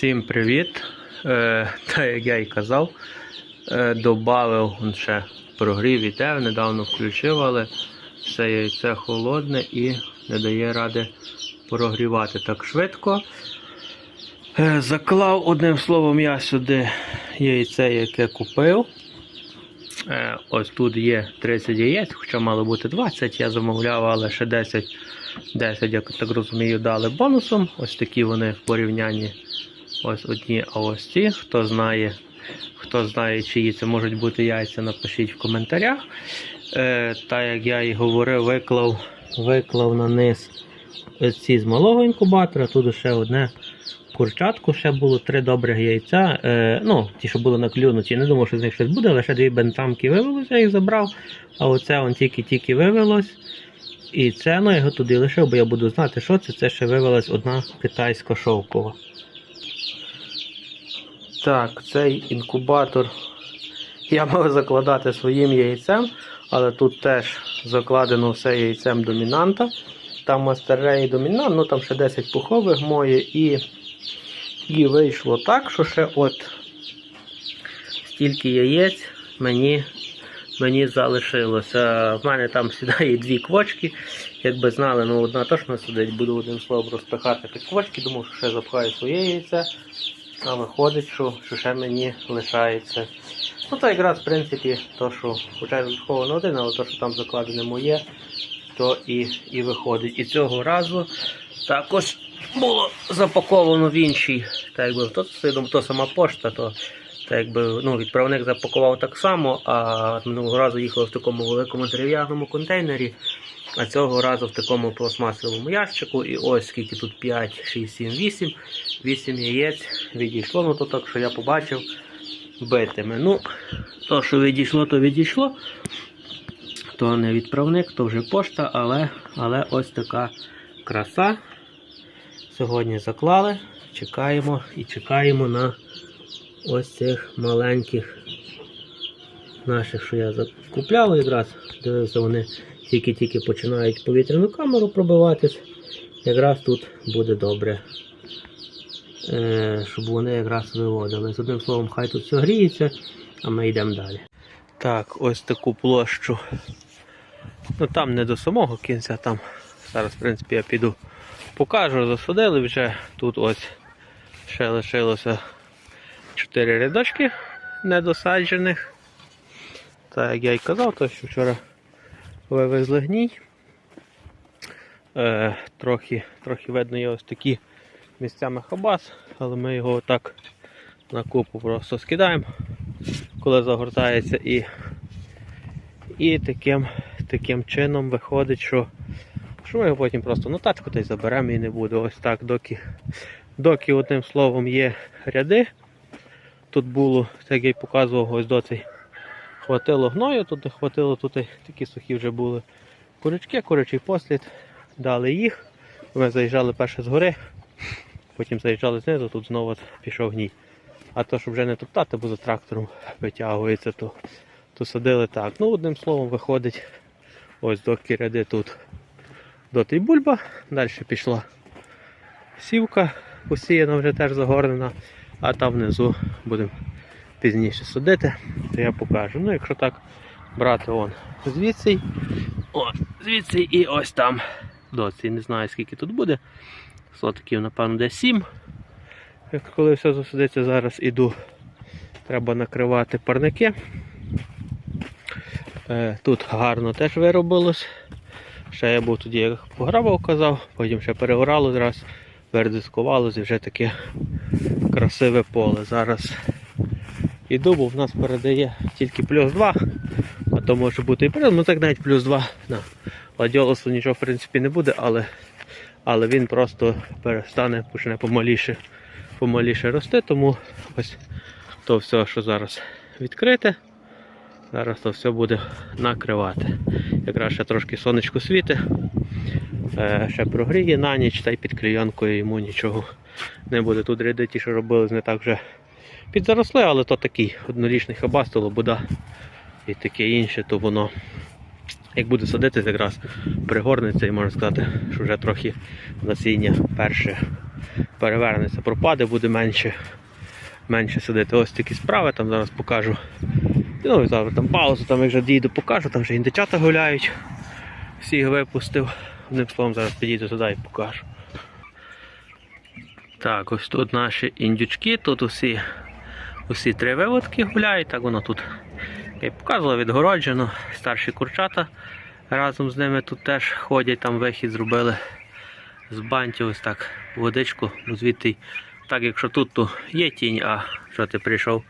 Всім привіт! Е, та як я і казав, е, додав ще прогрів іде, недавно включив, але все яйце холодне і не дає ради прогрівати так швидко. Е, заклав одним словом я сюди яйце, яке купив. Е, ось тут є 30 яєць, хоча мало бути 20, я замовляв, але ще 10, 10, як так розумію, дали бонусом. Ось такі вони в порівнянні. Ось одні, а ось ці. Хто знає, хто знає, чиї це можуть бути яйця, напишіть в коментарях. Е, та як я і говорив, виклав, виклав на низ ці з малого інкубатора. Тут ще одне курчатку, ще було три добрих яйця. Е, ну, ті, що були наклюнуті. Не думав, що з них щось буде, лише дві бентамки вивелося, я їх забрав. А оце он тільки-тільки вивелось. І це ну, я його туди лишив, бо я буду знати, що це. Це ще вивелась одна китайська шовкова. Так, цей інкубатор я мав закладати своїм яйцем, але тут теж закладено все яйцем домінанта. Там мастерей домінант, ну там ще 10 пухових моє, і, і вийшло так, що ще от стільки яєць мені, мені залишилося. В мене там сідає дві квочки. Якби знали, ну одна точно сидить, буду одним словом розпихати під квочки, думав, що ще запхаю своє яйце. А виходить, що, що ще мені лишається. Ну то якраз в принципі, то, що хоча я заховано один, але то, що там закладене моє, то і, і виходить. І цього разу також було запаковано в іншій. Так якби то, то сама пошта, то так якби ну, відправник запакував так само, а минулого разу їхало в такому великому дерев'яному контейнері. А цього разу в такому пластмасовому ящику. І ось скільки тут 5, 6, 7, 8. 8 яєць відійшло. Ну то так, що я побачив битими. Ну, то, що відійшло, то відійшло. То не відправник, то вже пошта, але, але ось така краса. Сьогодні заклали. Чекаємо і чекаємо на ось цих маленьких наших, що я закупляв якраз. Дивився, вони тільки-тільки починають повітряну камеру пробиватись. Якраз тут буде добре. Е, щоб вони якраз виводили. З одним словом, хай тут все гріється, а ми йдемо далі. Так, ось таку площу. Ну там не до самого кінця, там зараз, в принципі, я піду покажу, засадили вже. Тут ось ще лишилося 4 рядочки недосаджених. Так, як я й казав, то що вчора вивезли гній. Е, трохи, трохи видно є ось такі місцями хабас, але ми його отак на купу просто скидаємо, коли загортається і, і таким, таким чином виходить, що, що ми його потім просто на тачку та й заберемо і не буде. Ось так, доки, доки одним словом є ряди. Тут було, так я й показував, ось доцей хватило гною, тут хватило, тут такі сухі вже були курячки, курячий послід, дали їх. Ми заїжджали перше згори, потім заїжджали знизу, тут знову пішов гній. А то, щоб вже не топтати, бо за трактором витягується, то, то садили так. Ну, одним словом, виходить ось до ряди тут доти бульба, далі пішла сівка, посіяна вже теж загорнена, а там внизу будемо пізніше садити, то я покажу. Ну, якщо так брати он звідси, о, звідси і ось там доці. Не знаю скільки тут буде. Сотиків, напевно, десь 7. Як коли все засадиться, зараз іду. Треба накривати парники. Е, Тут гарно теж виробилось. Ще я був тоді, як пограбав, казав, потім ще перегорало зараз, вердискувалося і вже таке красиве поле. Зараз іду, бо в нас передає тільки плюс 2, а то може бути і плюс, ну так навіть плюс 2. На ладіолосу нічого в принципі не буде, але але він просто перестане, почне помаліше, помаліше рости, тому ось то все, що зараз відкрите, зараз то все буде накривати. Якраз ще трошки сонечко світить, е, ще прогріє на ніч, та й під клейонкою йому нічого не буде. Тут ряди ті, що робили, не так вже підзаросли, але то такий однорічний хабас, лобода і таке інше, то воно як буде садитись, якраз пригорнеться і можна сказати, що вже трохи насіння перше перевернеться, пропаде, буде менше, менше сидити. Ось такі справи, там зараз покажу. Ну і зараз там паузу, там як вже дійду, покажу, там вже індичата гуляють. Всіх випустив. Одним словом, зараз підійду туди і покажу. Так, ось тут наші індючки, тут усі, усі три виводки гуляють, так воно тут я показував, відгороджено. Старші курчата разом з ними тут теж ходять, там вихід зробили з бантів, ось так, водичку, звідти, так якщо тут то є тінь, а що ти прийшов,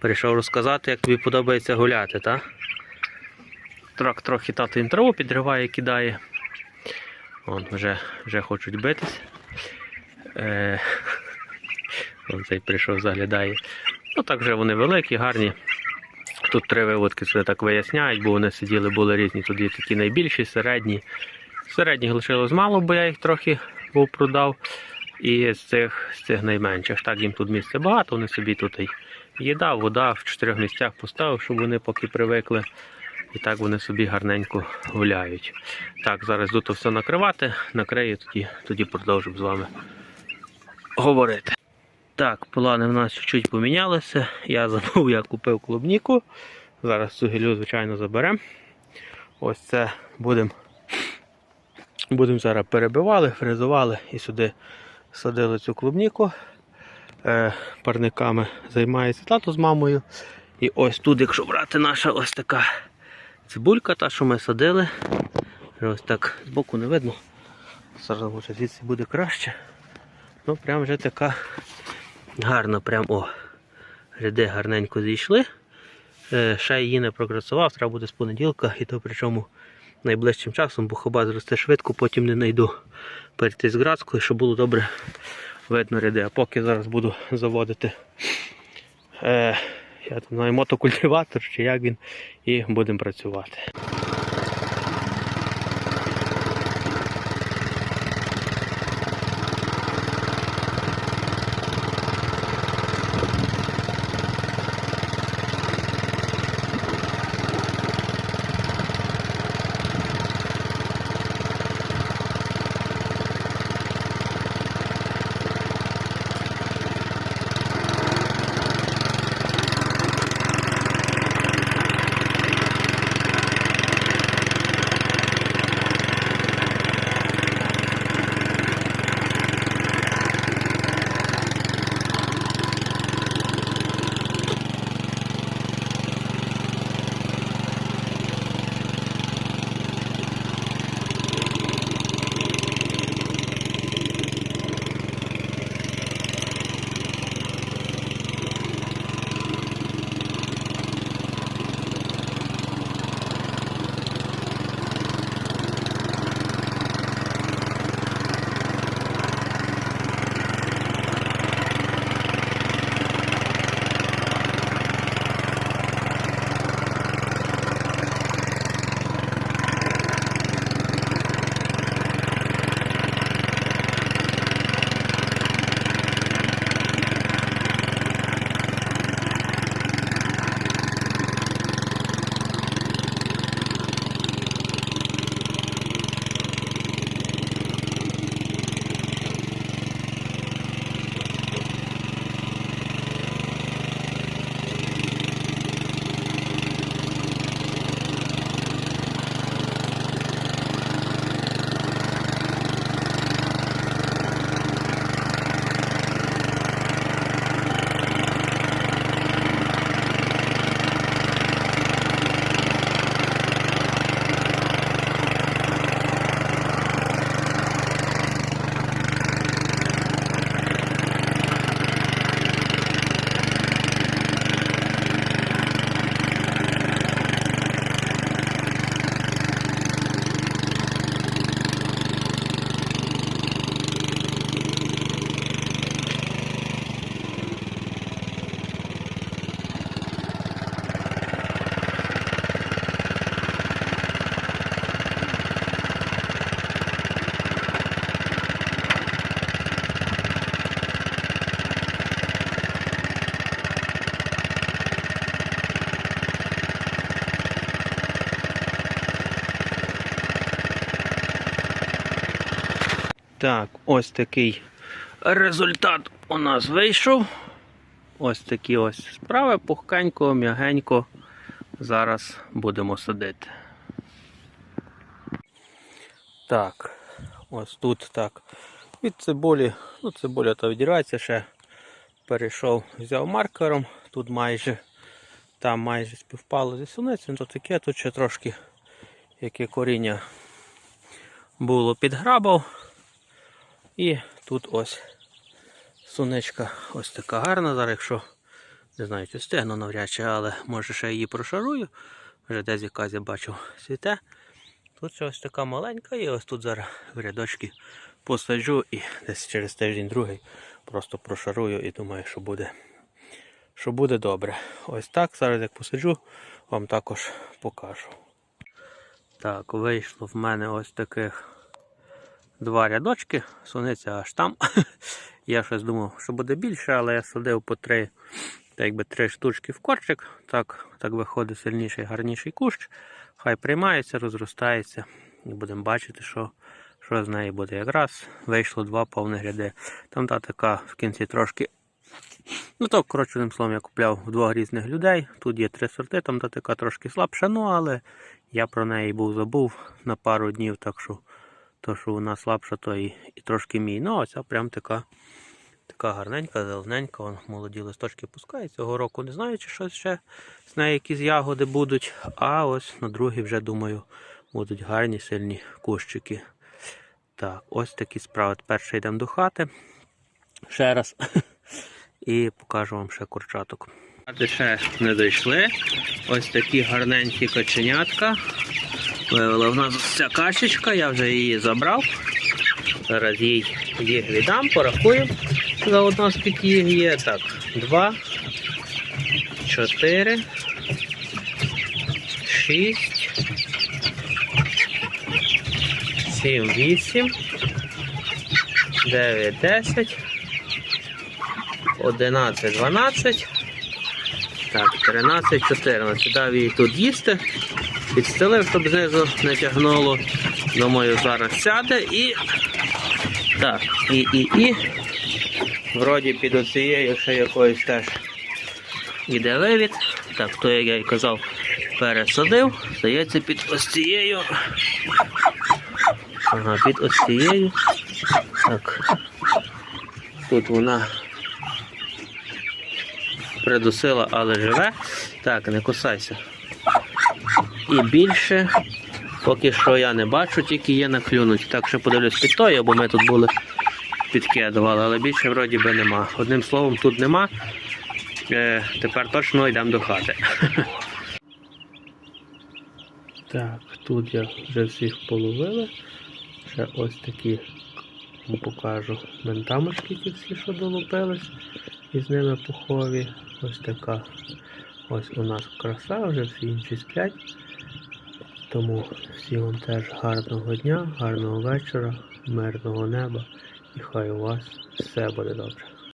прийшов розказати, як тобі подобається гуляти, так? Трак трохи тато їм траву підриває, кидає. Вон, вже, вже хочуть битись. Е, Вон цей прийшов, заглядає. Ну так вже вони великі, гарні. Тут три виводки це так виясняють, бо вони сиділи, були різні. Тут є такі найбільші, середні. Середніх лишилось мало, бо я їх трохи продав. І з цих, з цих найменших. Так їм тут місця багато, вони собі тут і їда, вода в чотирьох місцях поставив, щоб вони поки привикли. І так вони собі гарненько гуляють. Так, зараз тут все накривати, накрию, тоді, тоді продовжимо з вами говорити. Так, плани в нас чуть-чуть помінялися. Я забув, я купив клубніку. Зараз цю гілю, звичайно, заберемо. Ось це будемо будем зараз перебивали, фрезували і сюди садили цю клубніку. Е, парниками займається тато з мамою. І ось тут, якщо брати наша ось така цибулька, та, що ми садили. Ось так збоку не видно. Зараз звідси буде краще. Ну, прям вже така гарна, прям о. Ряди гарненько зійшли. Е, ще її не прогресував, треба буде з понеділка, і то причому найближчим часом, бо хоба зросте швидко, потім не знайду перейти з градською, щоб було добре видно ряди. А поки зараз буду заводити е, я там знаю, мотокультиватор чи як він, і будемо працювати. Так, ось такий результат у нас вийшов. Ось такі ось справи, пухкенько, м'ягенько. Зараз будемо садити. Так, ось тут так. Від цибулі, ну цибуля то віддирається ще. Перейшов, взяв маркером, тут майже, там майже співпало зі суницею, то таке, тут ще трошки яке коріння було підграбав. І тут ось суничка ось така гарна. Зараз, якщо не знаю, чи встигну навряд чи, але може ще її прошарую. Вже десь якась я бачив світе. Тут ось така маленька і ось тут зараз в рядочки посаджу і десь через тиждень другий просто прошарую і думаю, що буде, що буде добре. Ось так, зараз як посаджу, вам також покажу. Так, вийшло в мене ось таких два рядочки, суниця аж там. Я щось думав, що буде більше, але я садив по три, так якби три штучки в корчик. Так, так виходить сильніший, гарніший кущ. Хай приймається, розростається. І будемо бачити, що, що з неї буде. Якраз вийшло два повних ряди. Там та така в кінці трошки. Ну то, коротше, одним словом, я купляв в двох різних людей. Тут є три сорти, там та така трошки слабша, ну але я про неї був забув на пару днів, так що то, що вона слабша, то і, і трошки мій. Ну, а ця прям така, така гарненька, зелененька, вон, молоді листочки пускають. Цього року не знаю, чи щось ще з неї якісь ягоди будуть. А ось на другий вже, думаю, будуть гарні, сильні кущики. Так, ось такі справи. Перше йдемо до хати. Ще раз. І покажу вам ще курчаток. Ще не дійшли. Ось такі гарненькі коченятка. Вивела в нас ця кашечка, я вже її забрав. Зараз їй їх віддам, порахую. Заодно скільки їх є. Так, два, чотири, шість, сім, вісім, дев'ять, десять, одинадцять, дванадцять. Так, 13, 14. Дав їй тут їсти. Підстелив, щоб знизу не тягнуло. Думаю, зараз сяде і. Так, і, і, і. Вроді під оцією ще якоюсь теж іде вивід. Так, то, як я й казав, пересадив. Здається, під ось цією. Ага, під ось цією. Так. Тут вона придусила, але живе. Так, не кусайся. І більше поки що я не бачу, тільки є наклюнуть. Так що подивлюсь під тою, бо ми тут були підкидували, але більше вроді би нема. Одним словом, тут нема. Е, тепер точно йдемо до хати. Так, тут я вже всіх половили. Ще ось такі покажу ментамочки, ті всі, що долупились, і з ними пухові. Ось така. Ось у нас краса, вже всі інші сплять. Тому всім вам теж гарного дня, гарного вечора, мирного неба і хай у вас все буде добре.